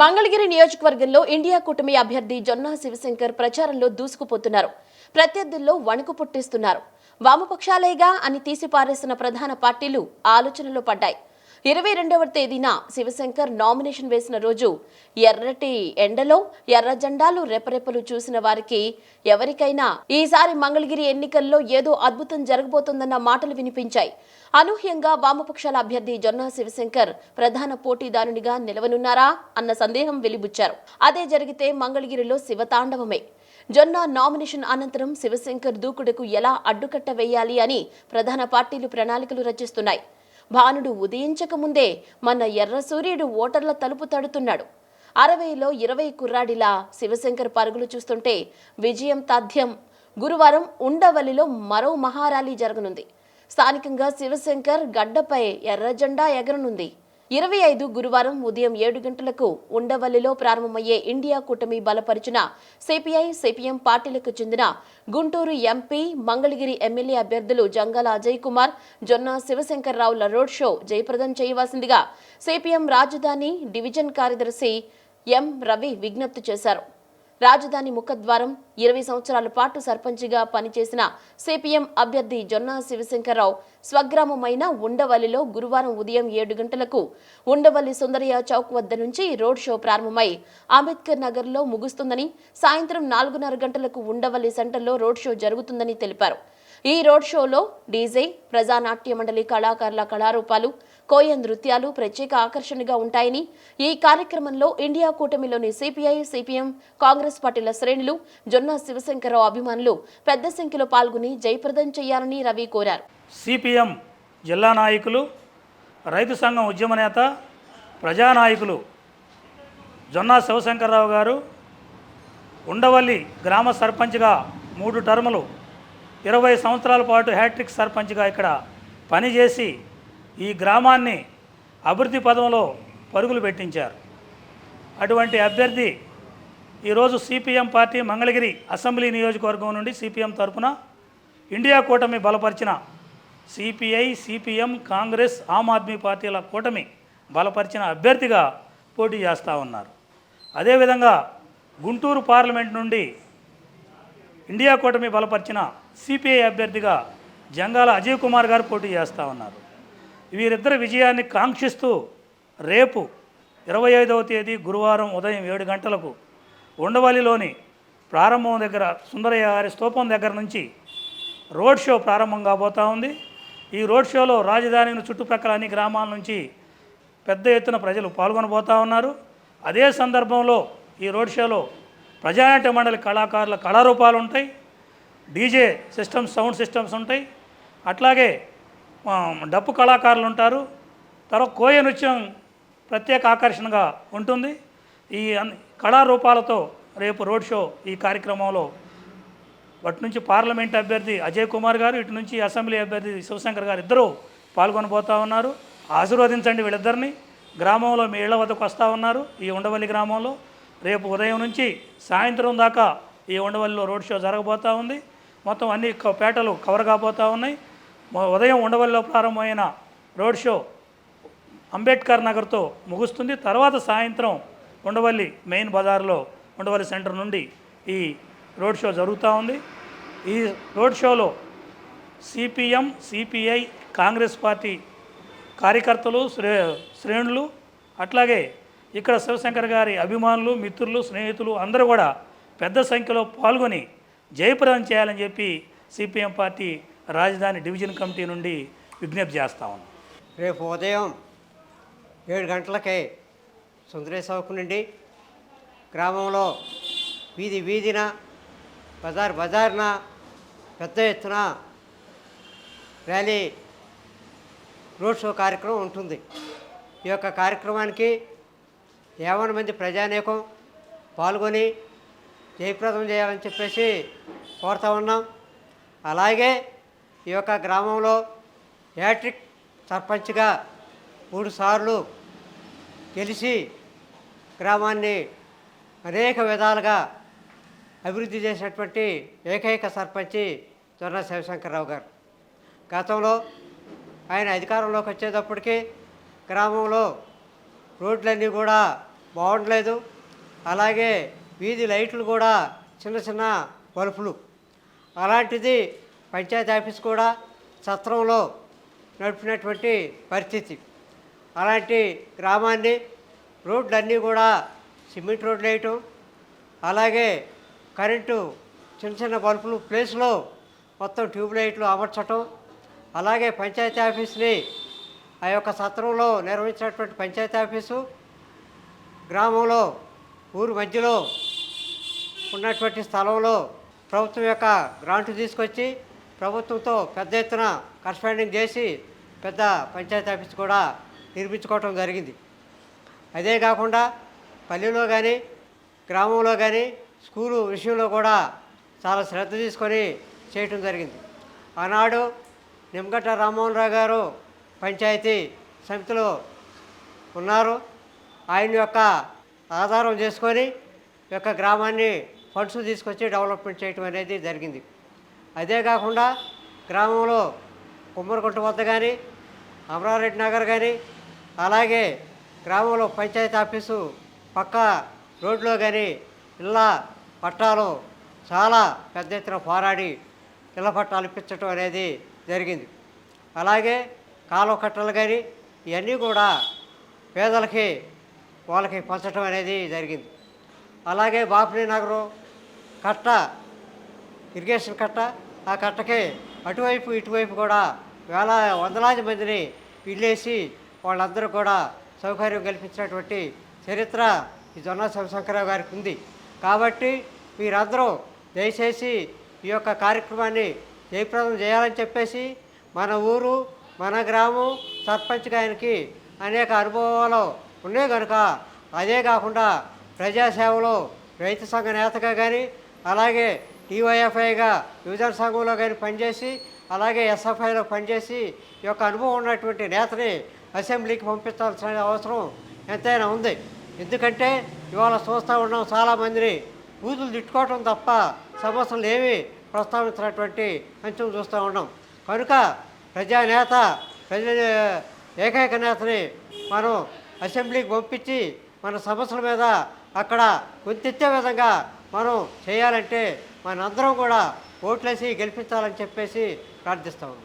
మంగళగిరి నియోజకవర్గంలో ఇండియా కూటమి అభ్యర్థి జొన్నా శివశంకర్ ప్రచారంలో దూసుకుపోతున్నారు. ప్రత్యర్థుల్లో వణుకు పుట్టిస్తున్నారు. వామపక్షాలేగా అని తీసిపారేసిన ప్రధాన పార్టీలు ఆలోచనలో పడ్డాయి. ఇరవై రెండవ తేదీన శివశంకర్ నామినేషన్ వేసిన రోజు ఎర్రటి ఎండలో ఎర్ర జెండాలు రెపరెపలు చూసిన వారికి ఎవరికైనా ఈసారి మంగళగిరి ఎన్నికల్లో ఏదో అద్భుతం జరగబోతోందన్న మాటలు వినిపించాయి. అనూహ్యంగా వామపక్షాల అభ్యర్థి జొన్నా శివశంకర్ ప్రధాన పోటీదారునిగా నిలవనున్నారా అన్న సందేహం వెలిబుచ్చారు. అదే జరిగితే మంగళగిరిలో శివతాండవమే. జొన్నా నామినేషన్ అనంతరం శివశంకర్ దూకుడుకు ఎలా అడ్డుకట్ట వేయాలి అని ప్రధాన పార్టీలు ప్రణాళికలు రచిస్తున్నాయి. భానుడు ఉదయించక ముందే మన ఎర్ర సూర్యుడు ఓటర్ల తలుపు తడుతున్నాడు. అరవైలో ఇరవై కుర్రాడిలా శివశంకర్ పరుగులు చూస్తుంటే విజయం తథ్యం గురువారం ఉండవల్లిలో మరో మహారాలీ జరగనుంది. స్థానికంగా శివశంకర్ గడ్డపై ఎర్ర జెండా ఎగరనుంది. ఇరవై ఐదు గురువారం ఉదయం ఏడు గంటలకు ఉండవల్లిలో ప్రారంభమయ్యే ఇండియా కూటమి బలపరిచిన సిపిఐ సిపిఎం పార్టీలకు చెందిన గుంటూరు ఎంపీ మంగళగిరి ఎమ్మెల్యే అభ్యర్థులు జంగాల అజయ్ కుమార్ జొన్న శివశంకర్ రావుల రోడ్ షో జయప్రదం చేయవలసిందిగా సిపిఎం రాజధాని డివిజన్ కార్యదర్శి ఎం రవి విజ్ఞప్తి చేశారు. రాజధాని ముఖద్వారం ఇరవై సంవత్సరాల పాటు సర్పంచిగా పనిచేసిన సిపిఎం అభ్యర్థి జొన్నా శివశంకర్రావు స్వగ్రామమైన ఉండవల్లిలో గురువారం ఉదయం ఏడు గంటలకు ఉండవల్లి సుందరయ్య చౌక్ వద్ద నుంచి రోడ్ షో ప్రారంభమై అంబేద్కర్ నగర్లో ముగుస్తుందని సాయంత్రం నాలుగున్నర గంటలకు ఉండవల్లి సెంటర్లో రోడ్ షో జరుగుతుందని తెలిపారు. ఈ రోడ్ షోలో డీజే ప్రజానాట్య మండలి కళాకారుల కళారూపాలు కోయ నృత్యాలు ప్రత్యేక ఆకర్షణగా ఉంటాయని ఈ కార్యక్రమంలో ఇండియా కూటమిలోని సిపిఐ సిపిఎం కాంగ్రెస్ పార్టీల శ్రేణులు జొన్న శివశంకరరావు అభిమానులు పెద్ద సంఖ్యలో పాల్గొని జయప్రదం చేయాలని రవి కోరారు. సిపిఎం జిల్లా నాయకులు రైతు సంఘం ఉద్యమ నేత ప్రజానాయకులు జొన్నా శివశంకర్రావు గారు ఉండవల్లి గ్రామ సర్పంచ్గా మూడు టర్ములు ఇరవై సంవత్సరాల పాటు హ్యాట్రిక్ సర్పంచ్గా ఇక్కడ పనిచేసి ఈ గ్రామాన్ని అభివృద్ధి పదంలో పరుగులు పెట్టించారు. అటువంటి అభ్యర్థి ఈరోజు సిపిఎం పార్టీ మంగళగిరి అసెంబ్లీ నియోజకవర్గం నుండి సిపిఎం తరఫున ఇండియా కూటమి బలపరిచిన సిపిఐ సిపిఎం కాంగ్రెస్ ఆమ్ ఆద్మీ పార్టీల కూటమి బలపరిచిన అభ్యర్థిగా పోటీ చేస్తూ ఉన్నారు. అదేవిధంగా గుంటూరు పార్లమెంట్ నుండి ఇండియా కూటమి బలపరిచిన సిపిఐ అభ్యర్థిగా జంగాల అజయ్ కుమార్ గారు పోటీ చేస్తూ ఉన్నారు. వీరిద్దరి విజయాన్ని కాంక్షిస్తూ రేపు ఇరవై ఐదవ తేదీ గురువారం ఉదయం ఏడు గంటలకు ఉండవల్లిలోని ప్రారంభం దగ్గర సుందరయ్య గారి స్తూపం దగ్గర నుంచి రోడ్ షో ప్రారంభం కాబోతూ ఉంది. ఈ రోడ్ షోలో రాజధానిని చుట్టుప్రక్కల అన్ని గ్రామాల నుంచి పెద్ద ఎత్తున ప్రజలు పాల్గొనబోతూ ఉన్నారు. అదే సందర్భంలో ఈ రోడ్ షోలో ప్రజానాట్య మండలి కళాకారుల కళారూపాలు ఉంటాయి. డీజే సిస్టమ్స్ సౌండ్ సిస్టమ్స్ ఉంటాయి. అట్లాగే డప్పు కళాకారులు ఉంటారు. తర్వాత కోయ నృత్యం ప్రత్యేక ఆకర్షణగా ఉంటుంది. ఈ అన్ని కళారూపాలతో రేపు రోడ్ షో ఈ కార్యక్రమంలో అటు నుంచి పార్లమెంట్ అభ్యర్థి అజయ్ కుమార్ గారు ఇటు నుంచి అసెంబ్లీ అభ్యర్థి శివశంకర్ గారు ఇద్దరూ పాల్గొనబోతూ ఉన్నారు. ఆశీర్వదించండి వీళ్ళిద్దరిని. గ్రామంలో మీ ఇళ్ళ వద్దకు వస్తూ ఉన్నారు ఈ ఉండవల్లి గ్రామంలో. రేపు ఉదయం నుంచి సాయంత్రం దాకా ఈ ఉండవల్లిలో రోడ్ షో జరగబోతూ ఉంది. మొత్తం అన్ని పేటలు కవర్ కాబోతూ ఉన్నాయి. ఉదయం ఉండవల్లిలో ప్రారంభమైన రోడ్ షో అంబేద్కర్ నగర్తో ముగుస్తుంది. తర్వాత సాయంత్రం ఉండవల్లి మెయిన్ బజార్లో ఉండవల్లి సెంటర్ నుండి ఈ రోడ్ షో జరుగుతూ ఉంది. ఈ రోడ్ షోలో సిపిఎం సిపిఐ కాంగ్రెస్ పార్టీ కార్యకర్తలు శ్రే శ్రేణులు అట్లాగే ఇక్కడ శివశంకర్ గారి అభిమానులు మిత్రులు స్నేహితులు అందరూ కూడా పెద్ద సంఖ్యలో పాల్గొని జయప్రదం చేయాలని చెప్పి సిపిఎం పార్టీ రాజధాని డివిజన్ కమిటీ నుండి విజ్ఞప్తి చేస్తా ఉన్నాం. రేపు ఉదయం ఏడు గంటలకే సుందరేశ్ నుండి గ్రామంలో వీధి వీధిన బజార్ బజార్న పెద్ద ఎత్తున ర్యాలీ రోడ్ షో కార్యక్రమం ఉంటుంది. ఈ యొక్క కార్యక్రమానికి యావన మంది ప్రజానేకం పాల్గొని జయప్రదం చేయాలని చెప్పేసి కోరుతా ఉన్నాం. అలాగే ఈ యొక్క గ్రామంలో యాట్రిక్ సర్పంచ్గా మూడు సార్లు గెలిచి గ్రామాన్ని అనేక విధాలుగా అభివృద్ధి చేసినటువంటి ఏకైక సర్పంచి జొన్న శివశంకర్రావు గారు. గతంలో ఆయన అధికారంలోకి వచ్చేటప్పటికి గ్రామంలో రోడ్లన్నీ కూడా బాగుండలేదు. అలాగే వీధి లైట్లు కూడా చిన్న చిన్న బల్బులు. అలాంటిది పంచాయతీ ఆఫీస్ కూడా సత్రంలో నడిపినటువంటి పరిస్థితి. అలాంటి గ్రామాన్ని రోడ్లన్నీ కూడా సిమెంట్ రోడ్లు వేయటం అలాగే కరెంటు చిన్న చిన్న బల్బులు ప్లేస్లో మొత్తం ట్యూబ్ లైట్లు అమర్చటం అలాగే పంచాయతీ ఆఫీస్ని ఆ యొక్క సత్రంలో నిర్వహించినటువంటి పంచాయతీ ఆఫీసు గ్రామంలో ఊరు మధ్యలో ఉన్నటువంటి స్థలంలో ప్రభుత్వం యొక్క గ్రాంట్ తీసుకొచ్చి ప్రభుత్వంతో పెద్ద ఎత్తున కరస్పాండింగ్ చేసి పెద్ద పంచాయతీ ఆఫీస్ కూడా నిర్మించుకోవటం జరిగింది. అదే కాకుండా పల్లెలో కానీ గ్రామంలో కానీ స్కూలు విషయంలో కూడా చాలా శ్రద్ధ తీసుకొని చేయటం జరిగింది. ఆనాడు నిమ్మగడ్డ రామ్మోహన్ రావు గారు పంచాయతీ సమితిలో ఉన్నారు. ఆయన యొక్క ఆధారం చేసుకొని యొక్క గ్రామాన్ని ఫండ్స్ తీసుకొచ్చి డెవలప్మెంట్ చేయటం అనేది జరిగింది. అదే కాకుండా గ్రామంలో కుమ్మరకుంట వద్ద కానీ అమరారెడ్డి నగర్ కానీ అలాగే గ్రామంలో పంచాయతీ ఆఫీసు పక్క రోడ్లో కానీ ఇళ్ళ పట్టాలు చాలా పెద్ద ఎత్తున పోరాడి ఇళ్ళ పట్టాలు ఇప్పించడం అనేది జరిగింది. అలాగే కాలువ కట్టలు కానీ ఇవన్నీ కూడా పేదలకి వాళ్ళకి పంచడం అనేది జరిగింది. అలాగే బాపిని నగరం కట్ట ఇరిగేషన్ కట్ట ఆ కట్టకి అటువైపు ఇటువైపు కూడా వేల వందలాది మందిని ఇల్లేసి వాళ్ళందరూ కూడా సౌకర్యం కల్పించినటువంటి చరిత్ర ఈ జొన్న శివశంకరరావు గారికి ఉంది. కాబట్టి మీరందరూ దయచేసి ఈ యొక్క కార్యక్రమాన్ని జయప్రదం చేయాలని చెప్పేసి మన ఊరు మన గ్రామం సర్పంచ్ గారికి అనేక అనుభవాలు ఉన్నాయి కనుక అదే కాకుండా ప్రజాసేవలో రైతు సంఘ నేతగా కానీ అలాగే టీవైఎఫ్ఐగా యువజన సంఘంలో కానీ పనిచేసి అలాగే ఎస్ఎఫ్ఐలో పనిచేసి ఈ యొక్క అనుభవం ఉన్నటువంటి నేతని అసెంబ్లీకి పంపించాల్సిన అవసరం ఎంతైనా ఉంది. ఎందుకంటే ఇవాళ చూస్తూ ఉన్నాం చాలామందిని బూతులు తిట్టుకోవటం తప్ప సమస్యలు ఏమీ ప్రస్తావించినటువంటి అంచం చూస్తూ ఉన్నాం. కనుక ప్రజానేత ప్రజ ఏకైక నేతని మనం అసెంబ్లీకి పంపించి మన సమస్యల మీద అక్కడ గొంతెత్తే విధంగా మనం చేయాలంటే మనందరం కూడా ఓట్లేసి గెలిపించాలని చెప్పేసి ప్రార్థిస్తా ఉన్నాం.